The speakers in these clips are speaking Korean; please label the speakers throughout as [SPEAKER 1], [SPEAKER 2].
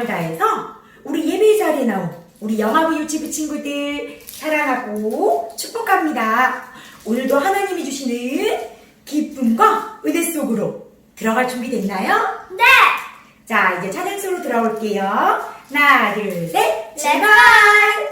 [SPEAKER 1] 마음을 다해서 우리 예배 자리에 나온 우리 영화부 유치부 친구들 사랑하고 축복합니다. 오늘도 하나님이 주시는 기쁨과 은혜 속으로 들어갈 준비 됐나요?
[SPEAKER 2] 네!
[SPEAKER 1] 자, 이제 찬양 속으로 들어올게요. 하나, 둘, 셋, 출발!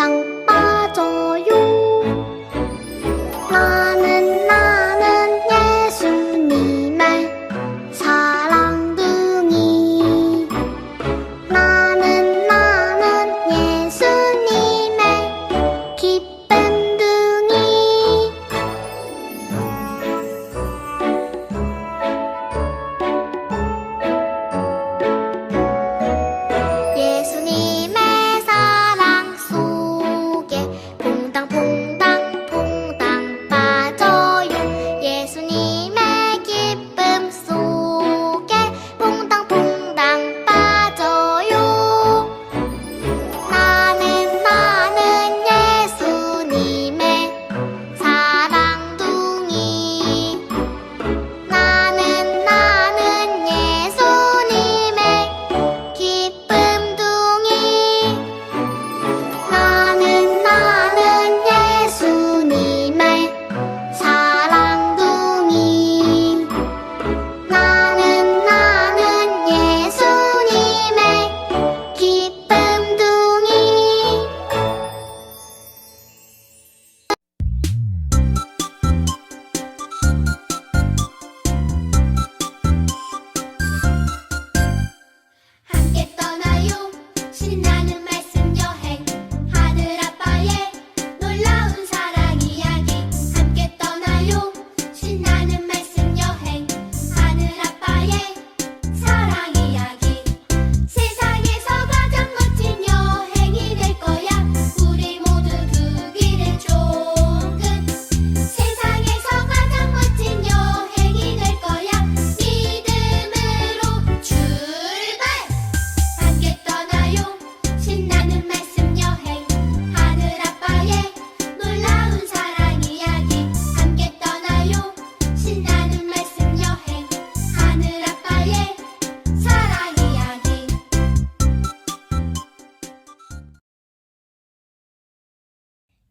[SPEAKER 2] tăng.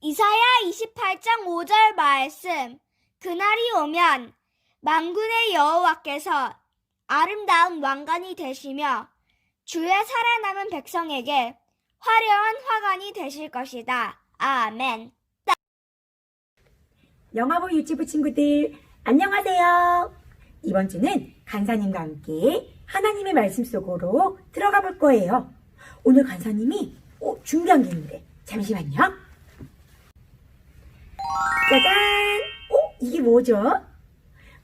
[SPEAKER 1] 28장 5절 말씀. 그날이 오면 만군의 여호와께서 아름다운 왕관이 되시며 주의 살아남은 백성에게 화려한 화관이 되실 것이다. 아멘.
[SPEAKER 2] 영화보 유치부 친구들 안녕하세요. 이번 주는 간사님과 함께 하나님의 말씀 속으로 들어가 볼 거예요. 오늘 간사님이 어, 준비한 게 있는데 잠시만요. 짜잔! 어? 이게 뭐죠?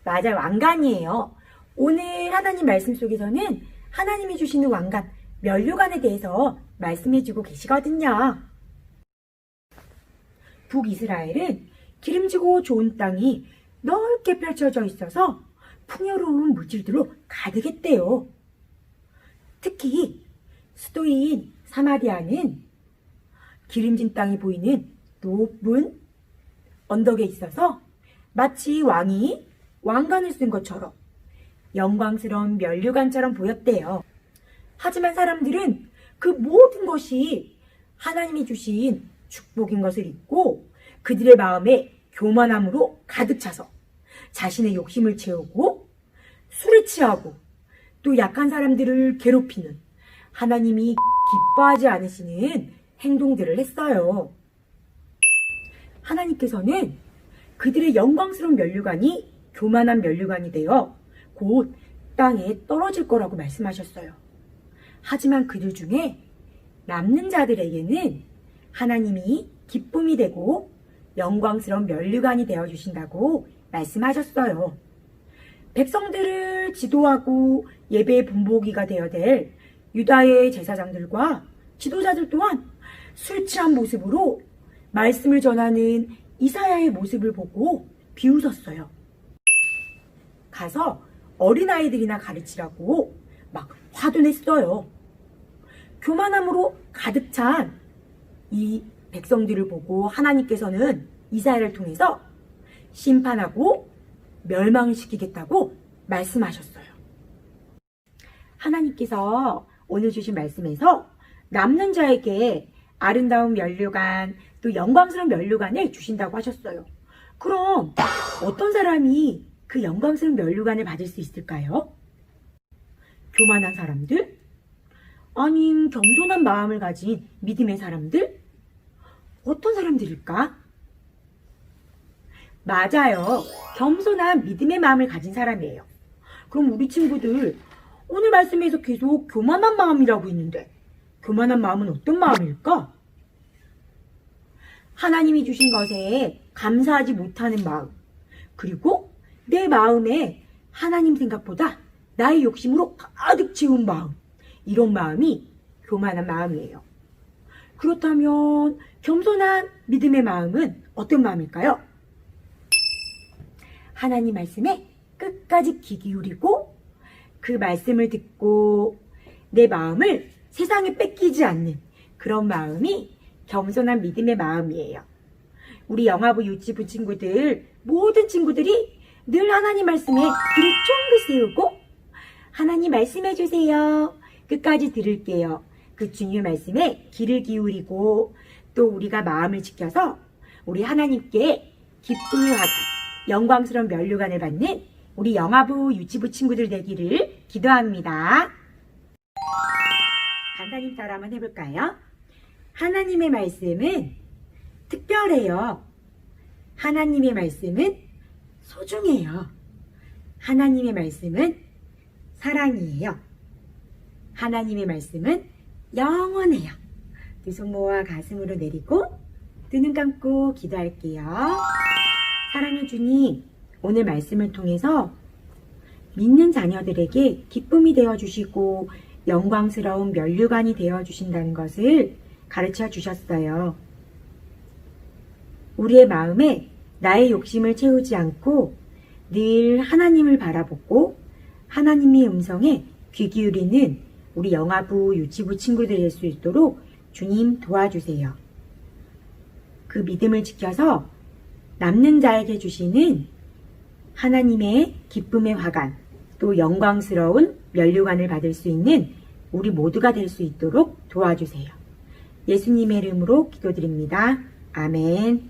[SPEAKER 2] 맞아 왕관이에요. 오늘 하나님 말씀 속에서는 하나님이 주시는 왕관, 면류관에 대해서 말씀해주고 계시거든요. 북이스라엘은 기름지고 좋은 땅이 넓게 펼쳐져 있어서 풍요로운 물질들로 가득했대요. 특히 수도인 사마리아는 기름진 땅이 보이는 높은 언덕에 있어서 마치 왕이 왕관을 쓴 것처럼 영광스러운 면류관처럼 보였대요. 하지만 사람들은 그 모든 것이 하나님이 주신 축복인 것을 잊고 그들의 마음에 교만함으로 가득 차서 자신의 욕심을 채우고 술에 취하고 또 약한 사람들을 괴롭히는 하나님이 기뻐하지 않으시는 행동들을 했어요. 하나님께서는 그들의 영광스러운 면류관이 교만한 면류관이 되어 곧 땅에 떨어질 거라고 말씀하셨어요. 하지만 그들 중에 남는 자들에게는 하나님이 기쁨이 되고 영광스러운 면류관이 되어 주신다고 말씀하셨어요. 백성들을 지도하고 예배의 본보기가 되어 될 유다의 제사장들과 지도자들 또한 술 취한 모습으로 말씀을 전하는 이사야의 모습을 보고 비웃었어요. 가서 어린아이들이나 가르치라고 막 화도 냈어요. 교만함으로 가득 찬 이 백성들을 보고 하나님께서는 이사야를 통해서 심판하고 멸망을 시키겠다고 말씀하셨어요. 하나님께서 오늘 주신 말씀에서 남는 자에게 아름다운 면류관 또 영광스러운 면류관을 주신다고 하셨어요. 그럼 어떤 사람이 그 영광스러운 면류관을 받을 수 있을까요? 교만한 사람들? 아님 겸손한 마음을 가진 믿음의 사람들? 어떤 사람들일까? 맞아요. 겸손한 믿음의 마음을 가진 사람이에요. 그럼 우리 친구들 오늘 말씀에서 계속 교만한 마음이라고 했는데 교만한 마음은 어떤 마음일까? 하나님이 주신 것에 감사하지 못하는 마음 그리고 내 마음에 하나님 생각보다 나의 욕심으로 가득 채운 마음 이런 마음이 교만한 마음이에요. 그렇다면 겸손한 믿음의 마음은 어떤 마음일까요? 하나님 말씀에 끝까지 귀 기울이고 그 말씀을 듣고 내 마음을 세상에 뺏기지 않는 그런 마음이 겸손한 믿음의 마음이에요. 우리 영화부 유치부 친구들 모든 친구들이 늘 하나님 말씀에 귀를 쫑긋 세우고 하나님 말씀해 주세요. 끝까지 들을게요. 그 주님의 말씀에 귀를 기울이고 또 우리가 마음을 지켜서 우리 하나님께 화관, 영광스러운 면류관을 받는 우리 영화부 유치부 친구들 되기를 기도합니다. 간사님처럼 한번 해볼까요? 하나님의 말씀은 특별해요. 하나님의 말씀은 소중해요. 하나님의 말씀은 사랑이에요. 하나님의 말씀은 영원해요. 두 손 모아 가슴으로 내리고 두 눈 감고 기도할게요. 사랑의 주님, 오늘 말씀을 통해서 믿는 자녀들에게 기쁨이 되어 주시고 영광스러운 면류관이 되어 주신다는 것을 가르쳐 주셨어요. 우리의 마음에 나의 욕심을 채우지 않고 늘 하나님을 바라보고 하나님의 음성에 귀 기울이는 우리 영화부 유치부 친구들 될 수 있도록 주님 도와주세요. 그 믿음을 지켜서 남는 자에게 주시는 하나님의 기쁨의 화관, 또 영광스러운 면류관을 받을 수 있는 우리 모두가 될 수 있도록 도와주세요. 예수님의 이름으로 기도드립니다. 아멘.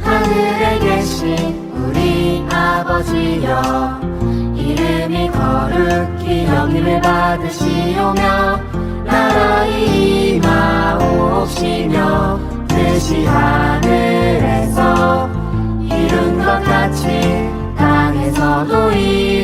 [SPEAKER 3] 하늘에 계신 우리 아버지여 이름이 거룩히 영임을 받으시오며 나라의 임하옵시며 뜻이 하늘에서 같이 땅에서도 일